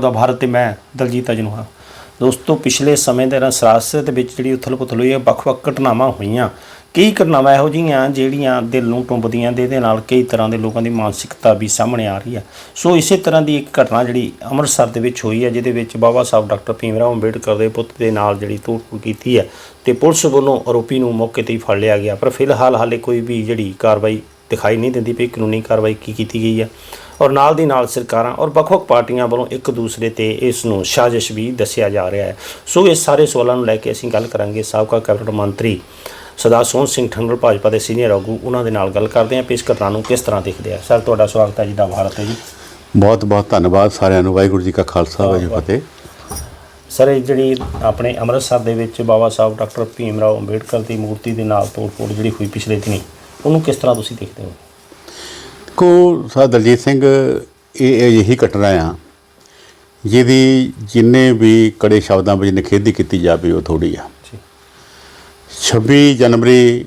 ਦਾ ਭਾਰਤ ਤੇ ਮੈਂ ਦਲਜੀਤ ਅਜਨੂਹਾ ਦੋਸਤੋ, ਪਿਛਲੇ ਸਮੇਂ ਦੇ ਨਾਲ ਸਿਆਸਤ ਦੇ ਵਿੱਚ ਜਿਹੜੀ ਉਥਲ-ਪੁਥਲ ਹੋਈ ਹੈ, ਵੱਖ-ਵੱਖ ਘਟਨਾਵਾਂ ਹੋਈਆਂ। ਕਈ ਘਟਨਾਵਾਂ ਇਹੋ ਜਿਹੀਆਂ ਜਿਹੜੀਆਂ ਦਿਲ ਨੂੰ ਟੁੰਬਦੀਆਂ ਦੇ ਇਹਦੇ ਨਾਲ ਕਈ ਤਰ੍ਹਾਂ ਦੇ ਲੋਕਾਂ ਦੀ ਮਾਨਸਿਕਤਾ ਵੀ ਸਾਹਮਣੇ ਆ ਰਹੀ ਹੈ। ਸੋ ਇਸੇ ਤਰ੍ਹਾਂ ਦੀ ਇੱਕ ਘਟਨਾ ਜਿਹੜੀ ਅੰਮ੍ਰਿਤਸਰ ਦੇ ਵਿੱਚ ਹੋਈ ਹੈ, ਜਿਹਦੇ ਵਿੱਚ ਬਾਬਾ ਸਾਹਿਬ ਡਾਕਟਰ ਭੀਮ ਰਾਓ ਅੰਬੇਡਕਰ ਦੇ ਪੁੱਤ ਦੇ ਨਾਲ ਜਿਹੜੀ ਤੋੜ ਕੀਤੀ ਹੈ ਤੇ ਪੁਲਿਸ ਵੱਲੋਂ ਆਰੋਪੀ ਨੂੰ ਮੌਕੇ ਤੇ ਹੀ ਫੜ ਲਿਆ ਗਿਆ। ਪਰ ਫਿਲਹਾਲ ਹਾਲੇ ਕੋਈ ਵੀ ਜਿਹੜੀ ਕਾਰਵਾਈ ਦਿਖਾਈ ਨਹੀਂ ਦਿੰਦੀ ਪਈ ਕਾਨੂੰਨੀ ਕਾਰਵਾਈ ਕੀ ਕੀਤੀ ਗਈ ਹੈ ਔਰ ਨਾਲ ਦੀ ਨਾਲ ਸਰਕਾਰਾਂ ਔਰ ਵੱਖ-ਵੱਖ ਪਾਰਟੀਆਂ ਵੱਲੋਂ ਇੱਕ ਦੂਸਰੇ ਤੇ ਇਸ ਨੂੰ ਸਾਜ਼ਿਸ਼ ਵੀ ਦੱਸਿਆ ਜਾ ਰਿਹਾ ਹੈ। ਸੋ ਇਸ ਸਾਰੇ ਸਵਾਲਾਂ ਨੂੰ ਲੈ ਕੇ ਅਸੀਂ ਗੱਲ ਕਰਾਂਗੇ ਸਾਬਕਾ ਕੈਬਨਿਟ ਮੰਤਰੀ ਸਰਦਾਰ ਸੋਹਣ ਸਿੰਘ ਠੰਗਲ ਭਾਜਪਾ ਦੇ ਸੀਨੀਅਰ ਆਗੂ ਉਹਨਾਂ ਦੇ ਨਾਲ ਗੱਲ ਕਰਦੇ ਹਾਂ। ਕਿ ਇਸ ਘਟਨਾ ਨੂੰ ਕਿਸ ਤਰ੍ਹਾਂ ਦੇਖਦੇ ਆ? ਸਰ ਤੁਹਾਡਾ ਸਵਾਗਤ ਹੈ ਜੀ ਦਾ ਭਾਰਤ ਹੈ ਜੀ। ਬਹੁਤ ਬਹੁਤ ਧੰਨਵਾਦ ਸਾਰਿਆਂ ਨੂੰ। ਵਾਹਿਗੁਰੂ ਜੀ ਕਾ ਖਾਲਸਾ ਵਾਹਿਗੁਰੂ ਜੀ ਕੀ ਫਤਿਹ। ਸਰ ਇਹ ਜਿਹੜੀ ਆਪਣੇ ਅੰਮ੍ਰਿਤਸਰ ਦੇ ਵਿੱਚ ਬਾਬਾ ਸਾਹਿਬ ਡਾਕਟਰ ਭੀਮ ਰਾਓ ਅੰਬੇਡਕਰ ਦੀ ਮੂਰਤੀ ਦੇ ਨਾਲ ਤੋੜ-ਫੋੜ ਜਿਹੜੀ ਹੋਈ ਪਿਛਲੇ ਦਿਨੀ ਉਹਨੂੰ ਕਿਸ ਤਰ੍ਹਾਂ ਤੁਸੀਂ ਦੇਖਦੇ ਹੋ? ਕੋ ਸਾ ਦਲਜੀਤ ਸਿੰਘ ਇਹ ਇਹ ਘਟਨਾ ਆ ਜਿਹਦੀ ਜਿੰਨੇ ਵੀ ਕੜੇ ਸ਼ਬਦਾਂ ਵਿੱਚ ਨਿਖੇਧੀ ਕੀਤੀ ਜਾਵੇ ਉਹ ਥੋੜੀ ਆ। ਜੀ। 26 ਜਨਵਰੀ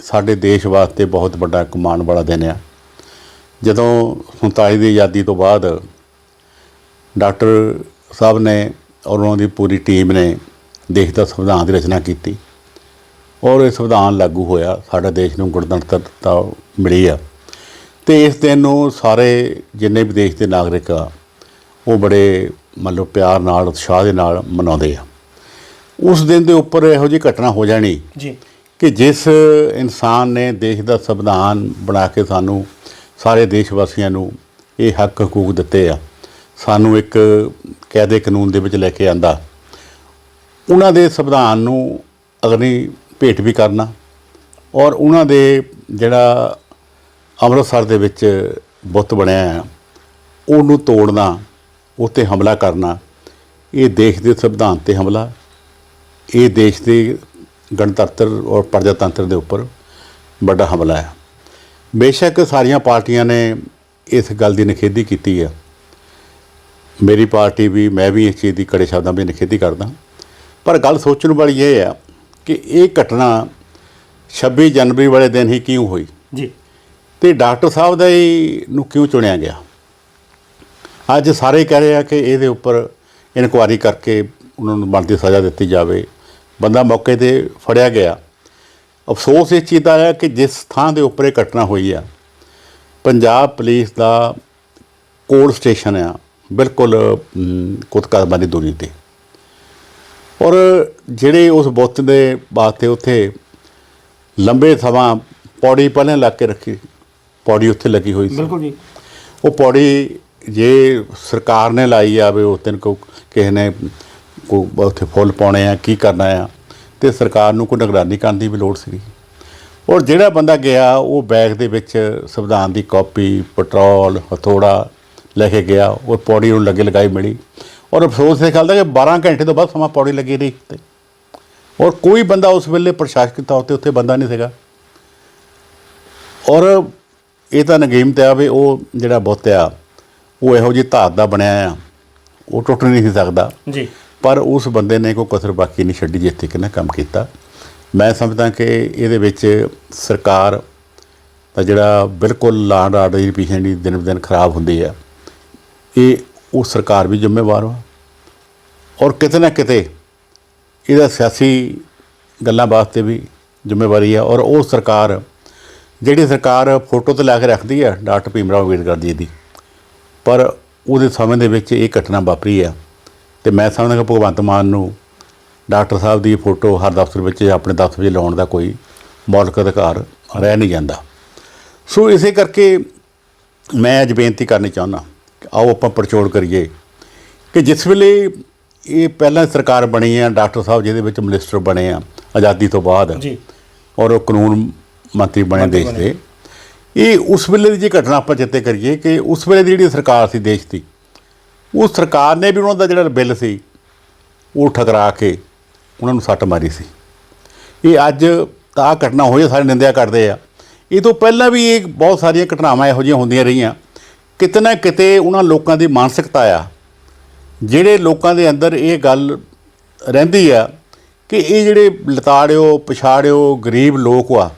ਸਾਡੇ ਦੇਸ਼ ਵਾਸਤੇ ਬਹੁਤ ਵੱਡਾ ਇੱਕ ਮਾਣ ਵਾਲਾ ਦਿਨ ਆ। ਜਦੋਂ 47 ਦੀ ਆਜ਼ਾਦੀ ਤੋਂ ਬਾਅਦ ਡਾਕਟਰ ਸਾਹਿਬ ਨੇ ਔਰ ਉਹਨਾਂ ਦੀ ਪੂਰੀ ਟੀਮ ਨੇ ਦੇਸ਼ ਦਾ ਸੰਵਿਧਾਨ ਦੀ ਰਚਨਾ ਕੀਤੀ ਔਰ ਇਹ ਸੰਵਿਧਾਨ ਲਾਗੂ ਹੋਇਆ ਸਾਡੇ ਦੇਸ਼ ਨੂੰ ਗਣਤੰਤਰਤਾ ਮਿਲੀ ਆ। ਤੇ ਇਸ ਦਿਨ ਨੂੰ ਸਾਰੇ ਜਿੰਨੇ ਵੀ ਦੇਸ਼ ਦੇ ਨਾਗਰਿਕ ਆ ਉਹ ਬੜੇ ਮੰਨ ਲਓ ਪਿਆਰ ਨਾਲ ਉਤਸ਼ਾਹ ਦੇ ਨਾਲ ਮਨਾਉਂਦੇ ਆ। ਉਸ ਦਿਨ ਦੇ ਉੱਪਰ ਇਹੋ ਜਿਹੀ ਘਟਨਾ ਹੋ ਜਾਣੀ ਜੀ। ਕਿ ਜਿਸ ਇਨਸਾਨ ਨੇ ਦੇਸ਼ ਦਾ ਸੰਵਿਧਾਨ ਬਣਾ ਕੇ ਸਾਨੂੰ ਸਾਰੇ ਦੇਸ਼ ਵਾਸੀਆਂ ਨੂੰ ਇਹ ਹੱਕ ਹਕੂਕ ਦਿੱਤੇ ਆ ਸਾਨੂੰ ਇੱਕ ਕਾਇਦੇ ਕਾਨੂੰਨ ਦੇ ਵਿੱਚ ਲੈ ਕੇ ਆਂਦਾ ਉਹਨਾਂ ਦੇ ਸੰਵਿਧਾਨ ਨੂੰ ਅਗਨੀ ਭੇਟ ਵੀ ਕਰਨਾ ਔਰ ਉਹਨਾਂ ਦੇ ਜਿਹੜਾ ਅੰਮ੍ਰਿਤਸਰ ਦੇ ਵਿੱਚ ਬੁੱਤ ਬਣਿਆ ਹੈ ਉਹਨੂੰ ਤੋੜਨਾ, ਉੱਤੇ ਹਮਲਾ ਕਰਨਾ, ਇਹ ਦੇਸ਼ ਦੇ ਸੰਵਿਧਾਨ ਤੇ ਹਮਲਾ, ਇਹ ਦੇਸ਼ ਦੇ ਗਣਤੰਤਰ ਔਰ ਪ੍ਰਜਾਤੰਤਰ ਦੇ ਉੱਪਰ ਵੱਡਾ ਹਮਲਾ ਹੈ ਬੇਸ਼ੱਕ ਸਾਰੀਆਂ ਪਾਰਟੀਆਂ ਨੇ ਇਸ ਗੱਲ ਦੀ ਨਿਖੇਧੀ ਕੀਤੀ ਹੈ ਮੇਰੀ ਪਾਰਟੀ ਵੀ, ਮੈਂ ਵੀ ਇਸ ਚੀਜ਼ ਦੀ ਕੜੇ ਸ਼ਬਦਾਂ ਵਿੱਚ ਨਿਖੇਧੀ ਕਰਦਾ। ਪਰ ਗੱਲ ਸੋਚਣ ਵਾਲੀ ਇਹ ਆ ਕਿ ਇਹ ਘਟਨਾ 26 ਜਨਵਰੀ ਵਾਲੇ ਦਿਨ ਹੀ ਕਿਉਂ ਹੋਈ? ਜੀ। ਤੇ ਡਾਕਟਰ ਸਾਹਿਬ ਦਾ ਹੀ ਨੂੰ ਕਿਉਂ ਚੁਣਿਆ ਗਿਆ? ਅੱਜ ਸਾਰੇ ਕਹਿ ਰਹੇ ਆ ਕਿ ਇਹਦੇ ਉੱਪਰ ਇਨਕੁਆਰੀ ਕਰਕੇ ਉਹਨਾਂ ਨੂੰ ਬਣਦੀ ਸਜ਼ਾ ਦਿੱਤੀ ਜਾਵੇ। ਬੰਦਾ ਮੌਕੇ ਤੇ ਫੜਿਆ ਗਿਆ। ਅਫਸੋਸ ਇਸ ਚੀਜ਼ ਦਾ ਹੈ ਕਿ ਜਿਸ ਥਾਂ ਦੇ ਉੱਪਰ ਇਹ ਘਟਨਾ ਹੋਈ ਆ ਪੰਜਾਬ ਪੁਲਿਸ ਦਾ ਕੋਲ ਸਟੇਸ਼ਨ ਆ ਬਿਲਕੁਲ ਕਦਮਾਂ ਦੀ ਦੂਰੀ ਤੇ। ਔਰ ਜਿਹੜੇ ਉਸ ਬੁੱਤ ਦੇ ਵਾਸਤੇ ਉੱਥੇ ਲੰਬੇ ਸਮਾਂ ਪੌੜੀ ਪਹਿਲਾਂ ਲਾ ਕੇ ਰੱਖੀ ਪੌੜੀ ਉੱਥੇ ਲੱਗੀ ਹੋਈ ਸੀ। ਬਿਲਕੁਲ ਜੀ। ਉਹ ਪੌੜੀ ਜੇ ਸਰਕਾਰ ਨੇ ਲਾਈ ਆਵੇ ਉਸ ਦਿਨ ਕੋ ਕਿਸੇ ਨੇ ਕੋ ਉੱਥੇ ਫੁੱਲ ਪਾਉਣੇ ਆ ਕੀ ਕਰਨਾ ਆ ਤੇ ਸਰਕਾਰ ਨੂੰ ਕੋਈ ਨਿਗਰਾਨੀ ਕਰਨ ਦੀ ਵੀ ਲੋੜ ਸੀ ਔਰ ਜਿਹੜਾ ਬੰਦਾ ਗਿਆ ਉਹ ਬੈਗ ਦੇ ਵਿੱਚ ਸੰਵਿਧਾਨ ਦੀ ਕਾਪੀ ਪੈਟਰੋਲ ਹਥੋੜਾ ਲੈ ਕੇ ਗਿਆ ਉਹ ਪੌੜੀ ਨੂੰ ਲੱਗੇ ਲਗਾਈ ਮਿਲੀ। ਔਰ ਅਫਸੋਸ ਇਹ ਗੱਲ ਦਾ ਕਿ 12 ਘੰਟੇ ਤੋਂ ਬਾਅਦ ਸਮਾਂ ਪੌੜੀ ਲੱਗੀ ਰਹੀ ਤੇ ਔਰ ਕੋਈ ਬੰਦਾ ਉਸ ਵੇਲੇ ਪ੍ਰਸ਼ਾਸਕ ਤੌਰ ਤੇ ਉੱਥੇ ਬੰਦਾ ਨਹੀਂ ਸੀਗਾ। ਔਰ ਇਹ ਤਾਂ ਨਗੀਮ ਤੇ ਆ ਵੀ ਉਹ ਜਿਹੜਾ ਬੁੱਤ ਆ ਉਹ ਇਹੋ ਜਿਹੀ ਧਾਤ ਦਾ ਬਣਿਆ ਆ। ਉਹ ਟੁੱਟ ਨਹੀਂ ਸੀ ਸਕਦਾ। ਜੀ। ਪਰ ਉਸ ਬੰਦੇ ਨੇ ਕੋਈ ਕਸਰ ਬਾਕੀ ਨਹੀਂ ਛੱਡੀ ਜਿਸ ਤਰੀਕੇ ਨਾਲ ਕੰਮ ਕੀਤਾ। ਮੈਂ ਸਮਝਦਾ ਕਿ ਇਹਦੇ ਵਿੱਚ ਸਰਕਾਰ ਦਾ ਜਿਹੜਾ ਬਿਲਕੁਲ ਲਾਂਡ ਆਰਡਰ ਦੀ ਪੀਛੇ ਦਿਨ ਦਿਨ ਖਰਾਬ ਹੁੰਦੀ ਆ। ਇਹ ਉਹ ਸਰਕਾਰ ਵੀ ਜ਼ਿੰਮੇਵਾਰ ਵਾ ਔਰ ਕਿਤੇ ਨਾ ਕਿਤੇ ਇਹਦਾ ਸਿਆਸੀ ਗੱਲਾਂ ਵਾਸਤੇ ਵੀ ਜ਼ਿੰਮੇਵਾਰੀ ਆ। ਔਰ ਉਹ ਸਰਕਾਰ, ਜਿਹੜੀ ਸਰਕਾਰ ਫੋਟੋ ਤੇ ਲਾ ਕੇ ਰੱਖਦੀ ਆ, ਡਾਕਟਰ ਭੀਮ ਰਾਓ ਅੰਬੇਡਕਰ ਜੀ ਦੀ, ਪਰ ਉਹਦੇ ਸਮੇਂ ਦੇ ਵਿੱਚ ਇਹ ਘਟਨਾ ਵਾਪਰੀ ਆ। ਤੇ ਮੈਂ ਸਮਝਦਾ ਕਿ ਭਗਵੰਤ ਮਾਨ ਨੂੰ ਡਾਕਟਰ ਸਾਹਿਬ ਦੀ ਫੋਟੋ ਹਰ ਦਫ਼ਤਰ ਵਿੱਚ ਆਪਣੇ ਦਫ਼ਤਰ ਵਿੱਚ ਲਾਉਣ ਦਾ ਕੋਈ ਮੌਲਿਕ ਅਧਿਕਾਰ ਰਹਿ ਨਹੀਂ ਜਾਂਦਾ। ਸੋ ਇਸੇ ਕਰਕੇ ਮੈਂ ਅੱਜ ਬੇਨਤੀ ਕਰਨੀ ਚਾਹੁੰਦਾ। ਆਓ ਆਪਾਂ ਪੜਚੋੜ ਕਰੀਏ। ਕਿ ਜਿਸ ਵੇਲੇ ਇਹ ਪਹਿਲਾਂ ਸਰਕਾਰ ਬਣੀ ਆ ਡਾਕਟਰ ਸਾਹਿਬ ਜਿਹਦੇ ਵਿੱਚ ਮਿਨਿਸਟਰ ਬਣੇ ਆ ਆਜ਼ਾਦੀ ਤੋਂ ਬਾਅਦ ਜੀ। ਔਰ ਉਹ ਕਾਨੂੰਨ ਮੰਤਰੀ ਬਣੇ ਦੇਸ਼ ਦੇ। ਇਹ ਉਸ ਵੇਲੇ ਦੀ ਜੇ ਘਟਨਾ ਆਪਾਂ ਚੇਤੇ ਕਰੀਏ ਕਿ ਉਸ ਵੇਲੇ ਦੀ ਜਿਹੜੀ ਸਰਕਾਰ ਸੀ ਦੇਸ਼ ਦੀ ਉਹ ਸਰਕਾਰ ਨੇ ਵੀ ਉਹਨਾਂ ਦਾ ਜਿਹੜਾ ਬਿੱਲ ਸੀ ਉਹ ਠਕਰਾ ਕੇ ਉਹਨਾਂ ਨੂੰ ਸੱਟ ਮਾਰੀ ਸੀ। ਇਹ ਅੱਜ ਤਾਂ ਘਟਨਾ ਹੋਈ ਸਾਰੇ ਨਿੰਦਿਆ ਕਰਦੇ ਆ। ਇਹ ਤੋਂ ਪਹਿਲਾਂ ਵੀ ਇਹ ਬਹੁਤ ਸਾਰੀਆਂ ਘਟਨਾਵਾਂ ਇਹੋ ਜਿਹੀਆਂ ਹੁੰਦੀਆਂ ਰਹੀਆਂ। ਕਿਤੇ ਨਾ ਕਿਤੇ ਉਹਨਾਂ ਲੋਕਾਂ ਦੀ ਮਾਨਸਿਕਤਾ ਆ। ਜਿਹੜੇ ਲੋਕਾਂ ਦੇ ਅੰਦਰ ਇਹ ਗੱਲ ਰਹਿੰਦੀ ਆ ਕਿ ਇਹ ਜਿਹੜੇ ਲਤਾੜਿਓ ਪਛਾੜਿਓ ਗਰੀਬ ਲੋਕ ਆ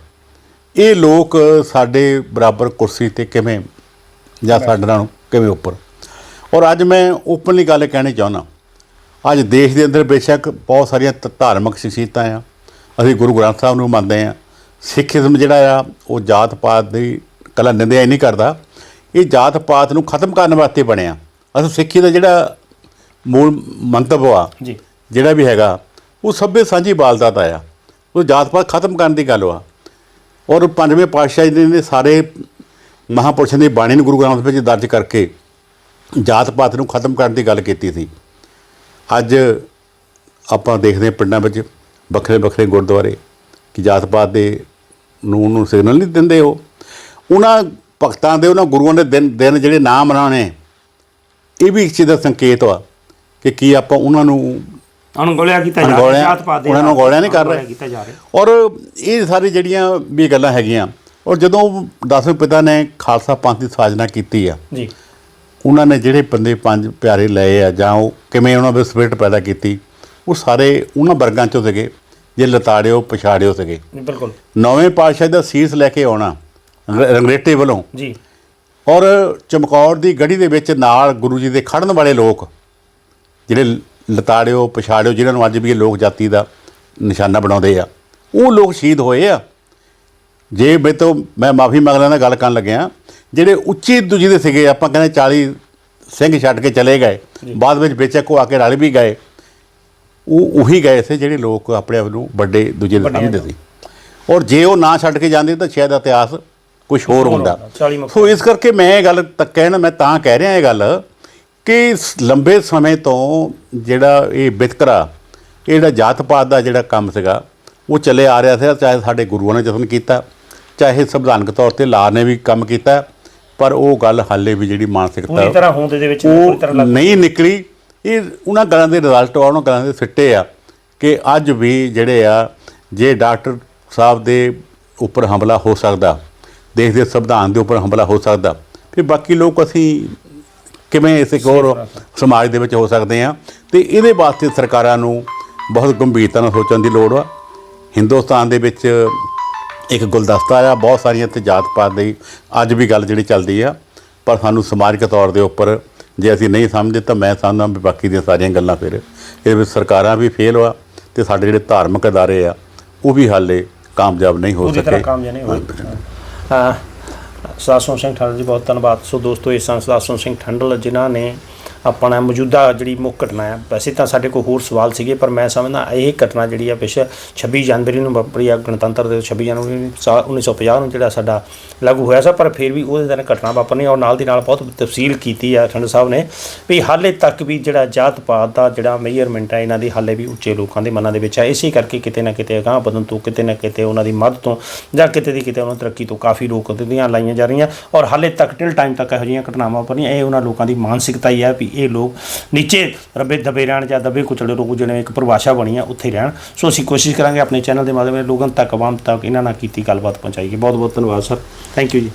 ਇਹ ਲੋਕ ਸਾਡੇ ਬਰਾਬਰ ਕੁਰਸੀ ਤੇ ਕਿਵੇਂ ਜਾਂ ਸਾਡੇ ਨਾਲੋਂ ਕਿਵੇਂ ਉੱਪਰ। ਔਰ ਅੱਜ ਮੈਂ ਓਪਨਲੀ ਗੱਲ ਕਹਿਣੀ ਚਾਹੁੰਦਾ ਅੱਜ ਦੇਸ਼ ਦੇ ਅੰਦਰ ਬੇਸ਼ੱਕ ਬਹੁਤ ਸਾਰੀਆਂ ਧਾਰਮਿਕ ਸ਼ਖਸੀਅਤਾਂ ਆ। ਅਸੀਂ ਗੁਰੂ ਗ੍ਰੰਥ ਸਾਹਿਬ ਨੂੰ ਮੰਨਦੇ ਆ। ਸਿੱਖੀਜ਼ਮ ਜਿਹੜਾ ਆ ਉਹ ਜਾਤ ਪਾਤ ਦੀ ਕਲਾ ਨਿੰਦਿਆ ਨਹੀਂ ਕਰਦਾ। ਇਹ ਜਾਤ ਪਾਤ ਨੂੰ ਖਤਮ ਕਰਨ ਵਾਸਤੇ ਬਣਿਆ। ਅਸਲ ਸਿੱਖੀ ਦਾ ਜਿਹੜਾ ਮੂਲ ਮੰਤਵ ਆ ਜੀ। ਜਿਹੜਾ ਵੀ ਹੈਗਾ ਉਹ ਸਭੇ ਸਾਂਝੀ ਬਾਲਦਾਤ ਆਇਆ। ਉਹ ਜਾਤ ਪਾਤ ਖਤਮ ਕਰਨ ਦੀ ਗੱਲ ਵਾ ਔਰ ਪੰਜਵੇਂ ਪਾਤਸ਼ਾਹ ਜੀ ਨੇ ਸਾਰੇ ਮਹਾਪੁਰਸ਼ਾਂ ਦੀ ਬਾਣੀ ਨੂੰ ਗੁਰੂ ਗ੍ਰੰਥ ਵਿੱਚ ਦਰਜ ਕਰਕੇ ਜਾਤ ਪਾਤ ਨੂੰ ਖਤਮ ਕਰਨ ਦੀ ਗੱਲ ਕੀਤੀ ਸੀ। ਅੱਜ ਆਪਾਂ ਦੇਖਦੇ ਹਾਂ ਪਿੰਡਾਂ ਵਿੱਚ ਵੱਖਰੇ ਵੱਖਰੇ ਗੁਰਦੁਆਰੇ ਕਿ ਜਾਤ ਪਾਤ ਦੇ ਨੂੰ ਨੂੰ ਸਿਗਨਲ ਨਹੀਂ ਦਿੰਦੇ ਉਹ। ਉਹਨਾਂ ਭਗਤਾਂ ਦੇ ਉਹਨਾਂ ਗੁਰੂਆਂ ਦੇ ਦਿਨ ਦਿਨ ਜਿਹੜੇ ਨਾਮ ਮਨਾਉਣੇ ਇਹ ਵੀ ਇੱਕ ਚੀਜ਼ ਦਾ ਸੰਕੇਤ ਵਾ ਕਿ ਕੀ ਆਪਾਂ ਉਹਨਾਂ ਨੂੰ ਅਣਗੌਲਿਆ ਕੀਤਾ ਜਾ ਰਿਹਾ ਜਾਤ ਪਾਤ ਦੇ ਉਹਨਾਂ ਨੂੰ ਅਣਗੌਲਿਆ ਨਹੀਂ ਕਰ ਰਹੇ। ਕੀਤਾ ਜਾ ਰਿਹਾ। ਔਰ ਇਹ ਸਾਰੀ ਜਿਹੜੀਆਂ ਵੀ ਗੱਲਾਂ ਹੈਗੀਆਂ ਔਰ ਜਦੋਂ ਦਸਵੇਂ ਪਿਤਾ ਨੇ ਖਾਲਸਾ ਪੰਥ ਦੀ ਸਾਜਨਾ ਕੀਤੀ ਆ ਜੀ। ਉਹਨਾਂ ਨੇ ਜਿਹੜੇ ਬੰਦੇ ਪੰਜ ਪਿਆਰੇ ਲਏ ਆ ਜਾਂ ਉਹ ਕਿਵੇਂ ਉਹਨਾਂ ਵਿੱਚ ਸਪਿਰਿਟ ਪੈਦਾ ਕੀਤੀ ਉਹ ਸਾਰੇ ਉਹਨਾਂ ਵਰਗਾਂ ਚੋਂ ਸੀਗੇ ਜੇ ਲਤਾੜਿਓ ਪਛਾੜਿਓ ਸੀਗੇ। ਬਿਲਕੁਲ। ਨੌਵੇਂ ਪਾਤਸ਼ਾਹ ਦਾ ਸੀਸ ਲੈ ਕੇ ਆਉਣਾ ਰੰਗਰੇਟੇ ਵੱਲੋਂ। ਜੀ। ਔਰ ਚਮਕੌਰ ਦੀ ਗੜੀ ਦੇ ਵਿੱਚ ਨਾਲ ਗੁਰੂ ਜੀ ਦੇ ਖੜਨ ਵਾਲੇ ਲੋਕ ਜਿਹੜੇ ਲਤਾੜਿਓ ਪਛਾੜਿਓ ਜਿਨ੍ਹਾਂ ਨੂੰ ਅੱਜ ਵੀ ਇਹ ਲੋਕ ਜਾਤੀ ਦਾ ਨਿਸ਼ਾਨਾ ਬਣਾਉਂਦੇ ਆ ਉਹ ਲੋਕ ਸ਼ਹੀਦ ਹੋਏ ਆ। ਜੇ ਮੈਂ ਤੋਂ ਮੈਂ ਮਾਫੀ ਮੰਗ ਲੈਣਾ ਗੱਲ ਕਰਨ ਲੱਗਿਆ ਜਿਹੜੇ ਉੱਚੀ ਦੂਜੀ ਦੇ ਸੀਗੇ ਆਪਾਂ ਕਹਿੰਦੇ 40 ਸਿੰਘ ਛੱਡ ਕੇ ਚਲੇ ਗਏ ਬਾਅਦ ਵਿੱਚ ਬੇਚਕ ਉਹ ਆ ਕੇ ਰਲ ਵੀ ਗਏ ਉਹ ਉਹੀ ਗਏ ਸੀ ਜਿਹੜੇ ਲੋਕ ਆਪਣੇ ਆਪ ਨੂੰ ਵੱਡੇ ਦੂਜੇ ਦੇ ਸਮਝਦੇ ਸੀ। ਔਰ ਜੇ ਉਹ ਨਾ ਛੱਡ ਕੇ ਜਾਂਦੇ ਤਾਂ ਸ਼ਾਇਦ ਇਤਿਹਾਸ ਕੁਝ ਹੋਰ ਹੁੰਦਾ। 40 ਮੁਕਤ ਸੋ ਇਸ ਕਰਕੇ ਮੈਂ ਇਹ ਗੱਲ ਤਾਂ ਕਹਿਣਾ ਮੈਂ ਤਾਂ ਕਹਿ ਰਿਹਾ ਇਹ ਗੱਲ ਕਿ ਲੰਬੇ ਸਮੇਂ ਤੋਂ ਜਿਹੜਾ ਇਹ ਵਿਤਕਰਾ ਇਹ ਜਿਹੜਾ ਜਾਤ ਪਾਤ ਦਾ ਜਿਹੜਾ ਕੰਮ ਸੀਗਾ ਉਹ ਚੱਲੇ ਆ ਰਿਹਾ ਸੀ ਚਾਹੇ ਸਾਡੇ ਗੁਰੂਆਂ ਨੇ ਯਤਨ ਕੀਤਾ ਚਾਹੇ ਸੰਵਿਧਾਨਕ ਤੌਰ ਤੇ ਲਾ ਨੇ ਵੀ ਕੰਮ ਕੀਤਾ ਪਰ ਉਹ ਗੱਲ ਹਾਲੇ ਵੀ ਜਿਹੜੀ ਪੂਰੀ ਮਾਨਸਿਕਤਾ ਤਰ੍ਹਾਂ ਹੋਂਦ ਦੇ ਵਿੱਚ ਪੂਰੀ ਉਹ ਤਰ੍ਹਾਂ ਲੱਗ ਨਹੀਂ ਨਿਕਲੀ। ਇਹ ਉਹਨਾਂ ਗੱਲਾਂ ਦੇ ਰਿਜ਼ਲਟ ਆ ਉਹਨਾਂ ਗੱਲਾਂ ਦੇ ਸਿੱਟੇ ਆ ਕਿ ਅੱਜ ਵੀ ਜਿਹੜੇ ਆ ਜੇ ਡਾਕਟਰ ਸਾਹਿਬ ਦੇ ਉੱਪਰ ਹਮਲਾ ਹੋ ਸਕਦਾ ਦੇਸ਼ ਦੇ ਸੰਵਿਧਾਨ ਦੇ ਉੱਪਰ ਹਮਲਾ ਹੋ ਸਕਦਾ। ਫਿਰ ਬਾਕੀ ਲੋਕ ਅਸੀਂ ਕਿਵੇਂ ਇਸ ਇੱਕ ਹੋਰ ਸਮਾਜ ਦੇ ਵਿੱਚ ਹੋ ਸਕਦੇ ਆ ਤੇ ਇਹਦੇ ਵਾਸਤੇ ਸਰਕਾਰਾਂ ਨੂੰ ਬਹੁਤ ਗੰਭੀਰਤਾ ਨਾਲ ਸੋਚਣ ਦੀ ਲੋੜ ਆ। ਹਿੰਦੁਸਤਾਨ ਦੇ ਵਿੱਚ ਇੱਕ ਗੁਲਦਸਤਾ ਆ ਬਹੁਤ ਸਾਰੀਆਂ ਤੇ ਜਾਤ ਪਾਤ ਦੀ ਅੱਜ ਵੀ ਗੱਲ ਜਿਹੜੀ ਚੱਲਦੀ ਆ। ਪਰ ਸਾਨੂੰ ਸਮਾਜਿਕ ਤੌਰ ਦੇ ਉੱਪਰ ਜੇ ਅਸੀਂ ਨਹੀਂ ਸਮਝਦੇ ਤਾਂ ਮੈਂ ਸਮਝਦਾ ਵੀ ਬਾਕੀ ਦੀਆਂ ਸਾਰੀਆਂ ਗੱਲਾਂ ਫਿਰ ਇਹਦੇ ਵਿੱਚ ਸਰਕਾਰਾਂ ਵੀ ਫੇਲ ਆ ਤੇ ਸਾਡੇ ਜਿਹੜੇ ਧਾਰਮਿਕ ਅਦਾਰੇ ਆ ਉਹ ਵੀ ਹਾਲੇ ਕਾਮਯਾਬ ਨਹੀਂ ਹੋ ਸਕੇ। ਕਾਮਯਾਬ ਸਿੰਘ ਠੰਡਲ ਜੀ, ਬਹੁਤ ਧੰਨਵਾਦ। ਸੋ ਦੋਸਤੋ ਇਹ ਸਨ ਸਰਦਾਰ ਸਿੰਘ ਠੰਡਲ ਜਿਨ੍ਹਾਂ ਨੇ ਆਪਣਾ ਮੌਜੂਦਾ ਜਿਹੜੀ ਮੁੱਖ ਘਟਨਾ ਹੈ ਵੈਸੇ ਤਾਂ ਸਾਡੇ ਕੋਲ ਹੋਰ ਸਵਾਲ ਸੀਗੇ, ਪਰ ਮੈਂ ਸਮਝਦਾ ਇਹ ਘਟਨਾ ਜਿਹੜੀ ਆ ਪਿਛੇ 26 ਜਨਵਰੀ ਨੂੰ ਵਾਪਰੀ ਆ ਗਣਤੰਤਰ ਦੇ 26 ਜਨਵਰੀ ਨੂੰ, ਸਾ- 1950 ਨੂੰ ਜਿਹੜਾ ਸਾਡਾ ਲਾਗੂ ਹੋਇਆ ਸੀ, ਪਰ ਫਿਰ ਵੀ ਉਹਦੇ ਦਿਨ ਘਟਨਾ ਵਾਪਰਨੀ ਔਰ ਨਾਲ ਦੀ ਨਾਲ ਬਹੁਤ ਤਫਸੀਲ ਕੀਤੀ ਆ ਠੰਡ ਸਾਹਿਬ ਨੇ ਵੀ ਹਾਲੇ ਤੱਕ ਵੀ ਜਿਹੜਾ ਜਾਤ ਪਾਤ ਦਾ ਜਿਹੜਾ ਮੇਜਰਮੈਂਟ ਹੈ ਇਹਨਾਂ ਦੀ ਹਾਲੇ ਵੀ ਉੱਚੇ ਲੋਕਾਂ ਦੇ ਮਨਾਂ ਦੇ ਵਿੱਚ ਹੈ ਇਸੇ ਕਰਕੇ ਕਿਤੇ ਨਾ ਕਿਤੇ ਅਗਾਂਹ ਵਧਣ ਤੋਂ, ਕਿਤੇ ਨਾ ਕਿਤੇ ਉਹਨਾਂ ਦੀ ਮਦਦ ਤੋਂ ਜਾਂ ਕਿਤੇ ਦੀ ਕਿਤੇ ਉਹਨਾਂ ਦੀ ਤਰੱਕੀ ਤੋਂ ਕਾਫੀ ਰੋਕ ਦਿੱਤੀਆਂ ਲਾਈਆਂ ਜਾ ਰਹੀਆਂ ਔਰ ਹਾਲੇ ਤੱਕ ਟਿਲ ਟਾਈਮ ਤੱਕ ਇਹੋ ਜਿਹੀਆਂ ਘਟਨਾਵਾਂ ਵਾਪਰੀਆਂ ਇਹ ਉਹਨਾਂ ਲੋਕਾਂ ਦੀ ਮਾਨਸਿਕਤਾ ਹੀ ਹੈ ਵੀ ਇਹ ਲੋਕ ਨੀਚੇ ਰੱਬੇ ਦਬੇ ਰਹਿਣ ਜਾਂ ਦਬੇ ਕੁਚਲੇ ਲੋਕ ਜਿਹੜੇ ਇੱਕ ਪਰਿਭਾਸ਼ਾ ਬਣੀ ਆ, ਉੱਥੇ ਰਹਿਣ। ਸੋ ਅਸੀਂ ਕੋਸ਼ਿਸ਼ ਕਰਾਂਗੇ ਆਪਣੇ ਚੈਨਲ ਦੇ ਮਾਧਿਅਮ ਨਾਲ ਲੋਕਾਂ ਤੱਕ ਆਵਾਮ ਤੱਕ ਇਹਨਾਂ ਨਾਲ ਕੀਤੀ ਗੱਲਬਾਤ ਪਹੁੰਚਾਈਏ। ਬਹੁਤ ਬਹੁਤ ਧੰਨਵਾਦ, ਸਰ। ਥੈਂਕ ਯੂ ਜੀ।